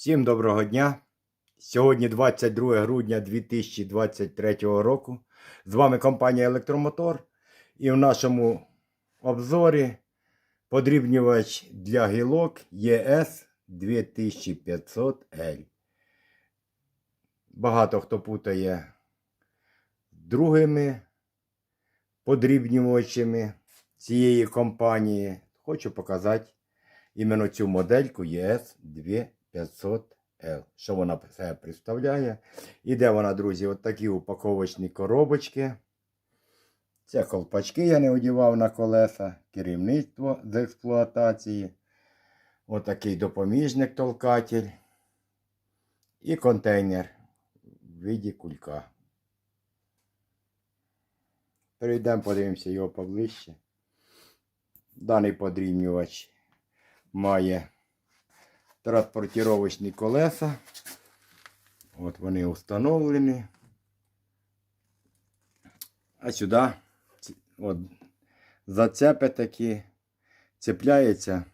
Всім доброго дня! Сьогодні 22 грудня 2023 року. З вами компанія Електромотор. І в нашому обзорі подрібнювач для гілок ЄС 2500L. Багато хто путає другими подрібнювачами цієї компанії. Хочу показати іменно цю модельку ЄС 2500 L. Що вона себе представляє? Іде вона, друзі, от такі упаковочні коробочки. Це колпачки я не одівав на колеса, керівництво з експлуатації. Отакий допоміжник толкатель. І контейнер в виді кулька. Перейдемо, подивимося його поближче. Даний подрівнювач має транспортировочні колеса. От вони встановлені. А сюди от, зацепи такі цепляється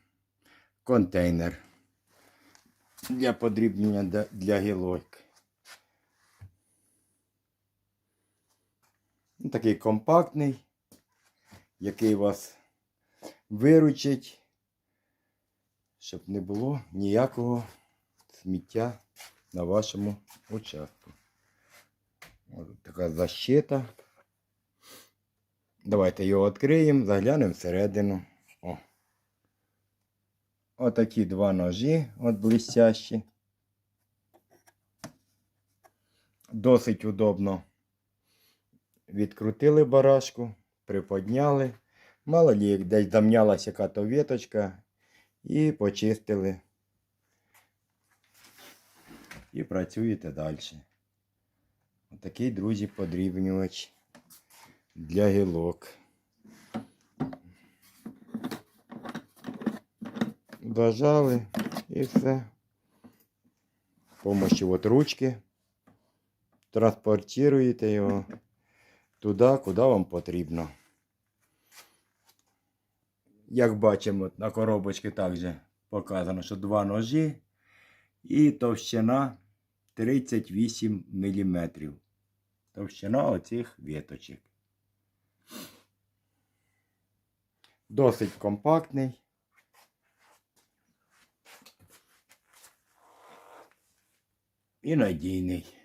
контейнер для подрібнення для- гілок. Такий компактний, який вас виручить, щоб не було ніякого сміття на вашому участку. Ось така защита. Давайте його відкриємо, заглянемо всередину. О. Отакі два ножі, от блестящі. Досить удобно. Відкрутили барашку, приподняли. Мало лі, як десь замнялася яка-то веточка, і почистили. І працюєте далі. Отакий, друзі, подрібнювач для гілок. Дожали і все. З помощью от ручки транспортуєте його туди, куди вам потрібно. Як бачимо, на коробочці також показано, що два ножі і товщина 38 мм. Товщина оцих віточок. Досить компактний. І надійний.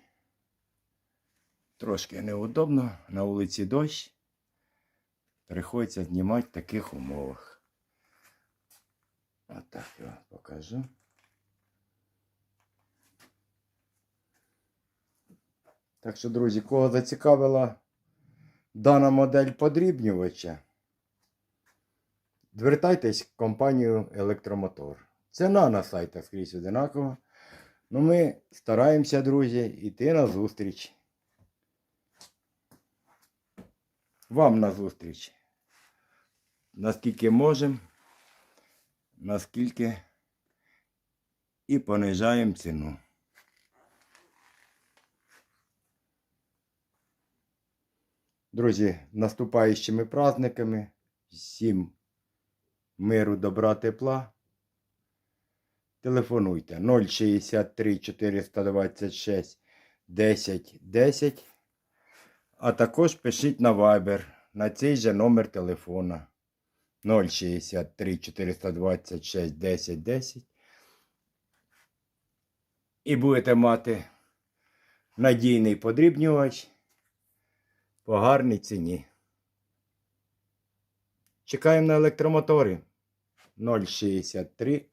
Трошки неудобно, на вулиці дощ. Приходиться знімати в таких умовах. Отак я вам покажу. Так що, друзі, кого зацікавила дана модель подрібнювача, звертайтесь в компанію Електромотор. Ціна на сайтах скрізь одинакова. Ну ми стараємося, друзі, йти на зустріч. Вам на зустріч. Наскільки можемо, наскільки і понижаємо ціну. Друзі, наступаючими праздниками. Всім миру, добра, тепла. Телефонуйте 063 426 10 10. А також пишіть на Viber на цей же номер телефона 063 426 10 10. І будете мати надійний подрібнювач по гарній ціні. Чекаємо на електромотори 063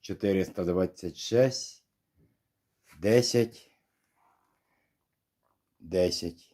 426 10 10.